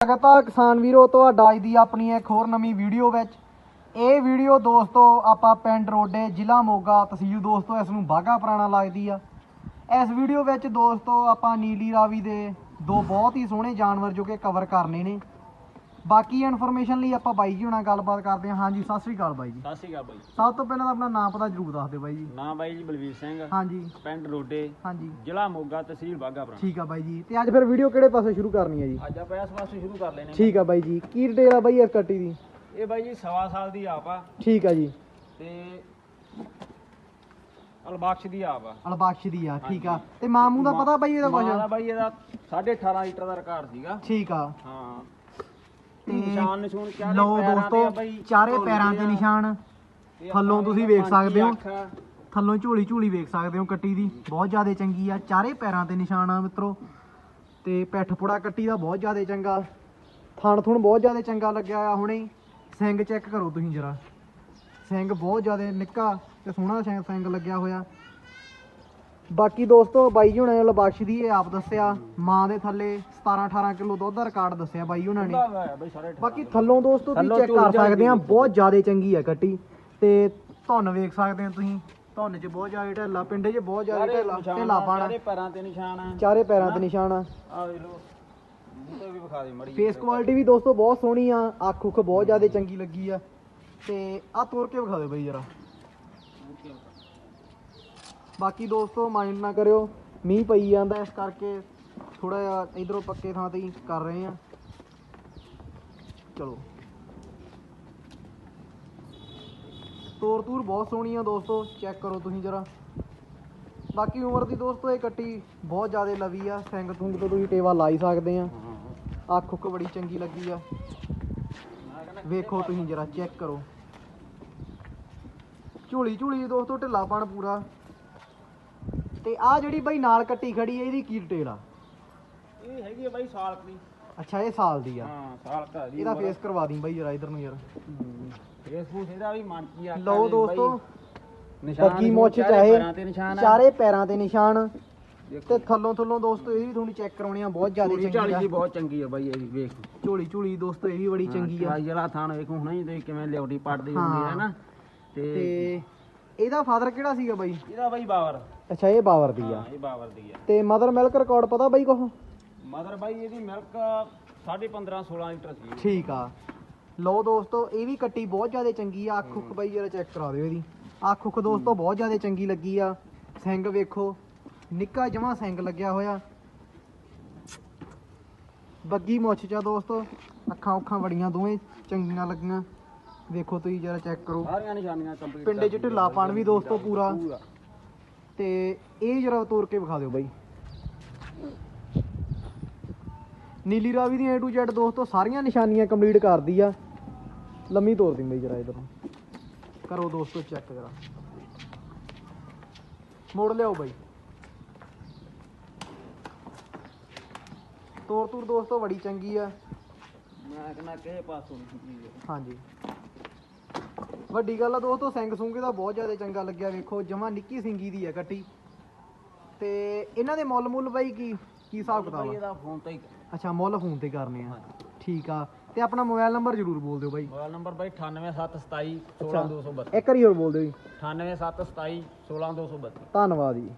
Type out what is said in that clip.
ਸਵਾਗਤ ਕਿਸਾਨ ਵੀਰੋ, ਤੁਹਾਡਾ ਅੱਜ ਦੀ ਆਪਣੀ ਇੱਕ ਹੋਰ ਨਵੀਂ ਵੀਡੀਓ ਵਿੱਚ। ਇਹ ਵੀਡੀਓ ਦੋਸਤੋ ਆਪਾਂ ਪਿੰਡ ਰੋਡੇ, ਜ਼ਿਲ੍ਹਾ ਮੋਗਾ ਤਹਿਸੀਲ ਦੋਸਤੋ, ਇਸ ਨੂੰ ਬਾਗਾ ਪੁਰਾਣਾ ਲੱਗਦੀ ਆ। ਇਸ ਵੀਡੀਓ ਵਿੱਚ ਦੋਸਤੋ ਆਪਾਂ ਨੀਲੀ ਰਾਵੀ ਦੇ ਦੋ ਬਹੁਤ ਹੀ ਸੋਹਣੇ ਜਾਨਵਰ ਜੋ ਕਿ ਕਵਰ ਕਰਨੇ ਨੇ। ਬਾਕੀ ਇਨਫੋਰਮੇਸ਼ਨ ਲਈ ਆਪਾਂ ਬਾਈ ਜੀ ਹੁਣਾਂ ਗੱਲਬਾਤ ਕਰਦੇ ਹਾਂ। ਹਾਂਜੀ ਸਤਿ ਸ੍ਰੀ ਅਕਾਲ ਬਾਈ ਜੀ। ਸਤਿ ਸ਼੍ਰੀ ਅਕਾਲ ਬਾਈ ਸਭ ਤੋਂ ਪਹਿਲਾਂ ਤਾਂ ਆਪਣਾ ਨਾਮ ਪਤਾ ਜ਼ਰੂਰ ਦੱਸ ਦਿਓ ਬਾਈ ਜੀ। ਨਾਮ ਬਾਈ ਜੀ ਬਲਵੀਰ ਸਿੰਘ। ਹਾਂਜੀ। ਪਿੰਡ ਰੋਡੇ। ਹਾਂਜੀ। ਜ਼ਿਲ੍ਹਾ ਮੋਗਾ ਤਹਿਸੀਲ ਬਾਘਾਪੁਰਾ ਠੀਕ ਆ ਬਾਈ ਜੀ। ਤੇ ਅੱਜ ਫਿਰ ਵੀਡੀਓ ਕਿਹੜੇ ਪਾਸੇ ਸ਼ੁਰੂ ਕਰਨੀ ਹੈ ਜੀ? ਅੱਜ ਆਪਾਂ ਇਸ ਪਾਸੇ ਸ਼ੁਰੂ ਕਰ ਲੈਨੇ ਠੀਕ ਆ ਬਾਈ ਜੀ। ਕੀ ਡਿਟੇਲ ਆ ਬਾਈ ਇਸ ਕੱਟੀ ਦੀ? ਇਹ ਬਾਈ ਜੀ ਸਵਾ ਸਾਲ ਦੀ ਆਪ ਆ। ਠੀਕ ਆ ਜੀ। ਤੇ ਅਲਬਖਸ਼ ਦੀ ਆਪ ਆ। ਅਲਬਖਸ਼ ਦੀ ਆ ਠੀਕ ਆ। ਤੇ ਮਾਮੂ ਦਾ ਪਤਾ ਬਾਈ ਇਹਦਾ ਮਾਂ ਦਾ ਕੁਝ ਬਾਈ ਇਹਦਾ 18.5 ਲੀਟਰ ਦਾ ਰਿਕਾਰਡ ਸੀਗਾ। ਠੀਕ ਆ। ਹਾਂ। ਨਿਸ਼ਾਨ ਨਿਸ਼ੂਨ ਚਾਰੇ ਲਓ ਪੈਰਾਂ ਤੇ ਦੋਸਤੋ ਬਾਈ ਚਾਰੇ ਝੋਲੀ ਪੈਰਾਂ ਤੇ ਆ। ਨਿਸ਼ਾਨ ਥੱਲੋਂ ਤੁਸੀਂ ਵੇਖ ਸਕਦੇ ਹੋ। ਅੱਖ ਆ। ਥੱਲੋਂ ਝੋਲੀ ਝੋਲੀ ਵੇਖ ਸਕਦੇ ਹੋ ਕੱਟੀ ਦੀ ਬਹੁਤ ਜ਼ਿਆਦਾ ਚੰਗੀ ਆ ਚਾਰੇ ਪੈਰਾਂ ਤੇ ਨਿਸ਼ਾਨ ਆ ਮਿੱਤਰੋ ਤੇ ਪਿੱਠ ਪੁੜਾ ਕੱਟੀ ਦਾ ਬਹੁਤ ਜ਼ਿਆਦਾ ਚੰਗਾ ਥਣ ਥੁਣ ਬਹੁਤ ਜ਼ਿਆਦਾ ਚੰਗਾ ਲੱਗਿਆ ਆ ਹੁਣੇ ਹੀ। ਸਿੰਗ ਚੈੱਕ ਕਰੋ ਤੁਸੀਂ ਜਰਾ ਸਿੰਗ ਬਹੁਤ ਜ਼ਿਆਦਾ ਨਿੱਕਾ ਤੇ ਸੋਹਣਾ ਸਿੰਗ ਸਿੰਗ ਲੱਗਿਆ ਹੋਇਆ ਬਾਕੀ ਦੋਸਤੋ ਬਾਈ ਜੀ ਹੁਣਾਂ ਨੇ ਲਬਖਸ਼ ਦੀ ਇਹ ਆਪ ਦੱਸਿਆ। ਮਾਂ ਦੇ ਥੱਲੇ 17 18 ਕਿਲੋ ਦੁੱਧ ਦਾ ਰਿਕਾਰਡ ਦੱਸਿਆ ਬਾਈ ਹੁਣਾਂ ਨੇ। ਬਾਕੀ ਥੱਲੋਂ ਦੋਸਤੋ ਤੁਸੀਂ ਚੈੱਕ ਕਰ ਸਕਦੇ ਆ ਦੀ। ਬਹੁਤ ਜ਼ਿਆਦਾ ਚੰਗੀ ਆ ਕੱਟੀ। ਤੇ ਧੁੰਨ ਵੇਖ ਸਕਦੇ ਆ ਤੁਸੀਂ। ਧੁੰਨ 'ਚ ਬਹੁਤ ਜ਼ਿਆਦਾ ਢਿੱਲਾ ਪਿੰਡੇ 'ਚ ਬਹੁਤ ਜ਼ਿਆਦਾ ਢਿੱਲਾ ਢਿੱਲਾ ਪਾਣਾ। ਚਾਰੇ ਪੈਰਾਂ ਤੇ ਨਿਸ਼ਾਨ ਆ। ਚਾਰੇ ਪੈਰਾਂ ਤੇ ਨਿਸ਼ਾਨ ਆ। ਆ ਵੇਖ ਲਓ ਮੂੰਹ ਤੇ ਵੀ ਵਿਖਾ ਦੇ ਮੜੀ ਫੇਸ ਕੁਆਲਿਟੀ ਵੀ ਦੋਸਤੋ ਬਹੁਤ ਸੋਹਣੀ ਆ ਅੱਖ ਉੱਖ ਬਹੁਤ ਜ਼ਿਆਦਾ ਚੰਗੀ ਲੱਗੀ ਆ। ਤੇ ਆ ਤੋੜ ਕੇ ਵਿਖਾ ਦਿਓ ਬਈ ਜਰਾ। ਬਾਕੀ ਦੋਸਤੋ ਮਾਈਂਡ ਨਾ ਕਰਿਓ, ਮੀਂਹ ਪਈ ਜਾਂਦਾ, ਇਸ ਕਰਕੇ ਥੋੜਾ ਜਿਹਾ ਇਧਰੋਂ ਪੱਕੇ ਥਾਂ ਤੇ ਹੀ ਕਰ ਰਹੇ ਆ ਚਲੋ। ਤੋਰ ਤੂਰ ਬਹੁਤ ਸੋਹਣੀ ਆ ਦੋਸਤੋ, ਚੈੱਕ ਕਰੋ ਤੁਸੀਂ ਜਰਾ। ਬਾਕੀ ਉਮਰ ਦੀ ਦੋਸਤੋ, ਇਹ ਕੱਟੀ ਬਹੁਤ ਜ਼ਿਆਦਾ ਲਵੀ ਆ, ਸਿੰਗ ਥੁੰਗ ਤੋਂ ਤੁਸੀਂ ਟੇਵਾ ਲਾ ਹੀ ਸਕਦੇ ਆ। ਅੱਖ ਉੱਖ ਬੜੀ ਚੰਗੀ ਲੱਗੀ ਆ। ਵੇਖੋ ਤੁਸੀਂ ਜਰਾ, ਚੈੱਕ ਕਰੋ। ਝੋਲੀ ਝੋਲੀ ਦੋਸਤੋ, ਢਿੱਲਾਪਣ ਪੂਰਾ। ਤੇ ਆ ਜਿਹੜੀ ਬਈ ਨਾਲ ਕੱਟੀ ਖੜੀ ਹੈ ਇਹਦੀ ਕੀ ਡਿਟੇਲ ਆ? ਇਹ ਹੈਗੀ ਆ ਬਾਈ ਸਾਲ ਦੀ। ਅੱਛਾ ਇਹ ਸਾਲ ਦੀ ਆ। ਹਾਂ ਸਾਲ ਕਾ ਦੀ। ਇਹਦਾ ਫੇਸ ਕਰਵਾ ਦੀ ਬਈ ਜਰਾ ਇਧਰ ਨੂੰ ਯਾਰ। ਫੇਸਬੁੱਕ ਇਹਦਾ ਵੀ ਮਨ ਕੀ ਆ। ਲਓ ਦੋਸਤੋ ਨਿਸ਼ਾਨ ਬੱਗੀ ਮੁੱਛ ਚਾਰੇ ਚਾਹੇ ਆ। ਚਾਰੇ ਪੈਰਾਂ ਤੇ ਨਿਸ਼ਾਨ। ਤੇ ਥੱਲੋਂ ਥੱਲੋਂ ਦੋਸਤੋ ਇਹ ਵੀ ਤੁਹਾਨੂੰ ਚੈੱਕ ਕਰਾਉਣੀ ਆ ਬਹੁਤ ਜ਼ਿਆਦਾ ਝੋਲੀ ਚੰਗੀ ਆ। ਬਹੁਤ ਚੰਗੀ ਆ ਬਾਈ ਇਹ ਵੇਖ। ਝੋਲੀ ਝੋਲੀ ਦੋਸਤੋ ਇਹ ਵੀ ਬੜੀ ਚੰਗੀ ਆ। ਜਿਹੜਾ ਥਾਣ ਵੇਖੋ ਹੁਣੇ ਹੀ ਤੁਸੀਂ ਕਿਵੇਂ ਲਿਉਟੀ ਪੜਦੀ ਹੁੰਦੀ ਹਾਂ। ਹੈ। ਨਾ। ਤੇ ਇਹਦਾ ਫਾਦਰ ਕਿਹੜਾ ਸੀਗਾ ਬਾਈ? ਇਹਦਾ ਬਾਈ ਬਾਵਰ। ਅੱਛਾ ਇਹ ਬਾਵਰ ਦੀ ਆ। ਹਾਂ ਇਹ ਬਾਵਰ ਦੀ ਆ। ਤੇ ਮਦਰ ਮਿਲਕ ਰਿਕਾਰਡ ਪਤਾ ਬਾਈ ਕੋਹ ਮਦਰ ਬਾਈ ਇਹਦੀ ਮਿਲਕ 15.5 16 ਲੀਟਰ ਸੀ। ਠੀਕ ਆ। ਲਓ ਦੋਸਤੋ ਇਹ ਵੀ ਕੱਟੀ ਬਹੁਤ ਜ਼ਿਆਦਾ ਚੰਗੀ ਆ। ਅੱਖ ਉੱਖ ਬਾਈ ਜਰਾ ਚੈੱਕ ਕਰਾ ਦਿਓ ਇਹਦੀ। ਅੱਖ ਉੱਖ ਦੋਸਤੋ ਬਹੁਤ ਜ਼ਿਆਦਾ ਚੰਗੀ ਲੱਗੀ ਆ। ਸਿੰਗ ਵੇਖੋ ਨਿੱਕਾ ਜਮਾ ਸਿੰਗ ਲੱਗਿਆ ਹੋਇਆ। ਬੱਗੀ ਮੁੱਛ ਚਾ ਦੋਸਤੋ। ਅੱਖਾਂ ਉੱਖਾਂ ਬੜੀਆਂ ਦੋਵੇਂ ਚੰਗੀਆਂ ਲੱਗੀਆਂ। ਵੇਖੋ ਤੁਸੀਂ ਜਰਾ ਚੈੱਕ ਕਰੋ। ਸਾਰੀਆਂ ਨਿਸ਼ਾਨੀਆਂ ਕੰਪਲੀਟ ਪਿੰਡੇ 'ਚ ਢਿੱਲਾਪਣ ਵੀ ਦੋਸਤੋ ਪੂਰਾ। ਤੇ ਇਹ ਜਰਾ ਤੋੜ ਕੇ ਵਿਖਾ ਦਿਓ ਬਾਈ। ਨੀਲੀ ਰਾਵੀ ਦੀਆਂ A to Z ਦੋਸਤੋ ਸਾਰੀਆਂ ਨਿਸ਼ਾਨੀਆਂ ਕੰਪਲੀਟ ਕਰਦੀ ਆ। ਲੰਮੀ ਤੋੜ ਦਿੰ ਬਈ ਜਰਾ ਇਧਰ ਕਰੋ ਦੋਸਤੋ ਚੈੱਕ ਜਰਾ। ਮੋੜ ਲਿਆਓ ਬਾਈ। ਤੋਰ ਤੂਰ ਦੋਸਤੋ ਬੜੀ ਚੰਗੀ ਆ। ਮੈਂ ਕਹਿੰਦਾ ਕਿਹੇ ਪਾਸੋਂ ਨਹੀਂ ਹਾਂਜੀ। ਵੱਡੀ ਗੱਲ ਆ ਦੋਸਤੋ ਸਿੰਘ ਸੁੰਗੇ ਦਾ ਬਹੁਤ ਜ਼ਿਆਦਾ ਚੰਗਾ ਲੱਗਿਆ ਵੇਖੋ ਜਮਾ ਨਿੱਕੀ ਸਿੰਗੀ ਦੀ ਆ ਕੱਟੀ। ਤੇ ਇਹਨਾਂ ਦੇ ਮੁੱਲ ਮੁੱਲ ਬਾਈ ਕੀ ਕੀ ਹਿਸਾਬ ਕਿਤਾਬ ਆ? ਇਹਦਾ ਫੋਨ ਤੇ ਹੀ ਅੱਛਾ ਮੁੱਲ ਫੋਨ ਤੇ ਕਰਨੇ ਆ। ਠੀਕ ਆ ਤੇ ਆਪਣਾ ਮੋਬਾਈਲ ਨੰਬਰ ਜ਼ਰੂਰ ਬੋਲ ਦਿਓ ਬਾਈ। ਮੋਬਾਈਲ ਨੰਬਰ ਬਾਈ 98727 16232 ਇੱਕ ਵਾਰੀ ਹੋਰ ਬੋਲ ਦਿਓ ਜੀ। 98727 16232 ਧੰਨਵਾਦ ਜੀ।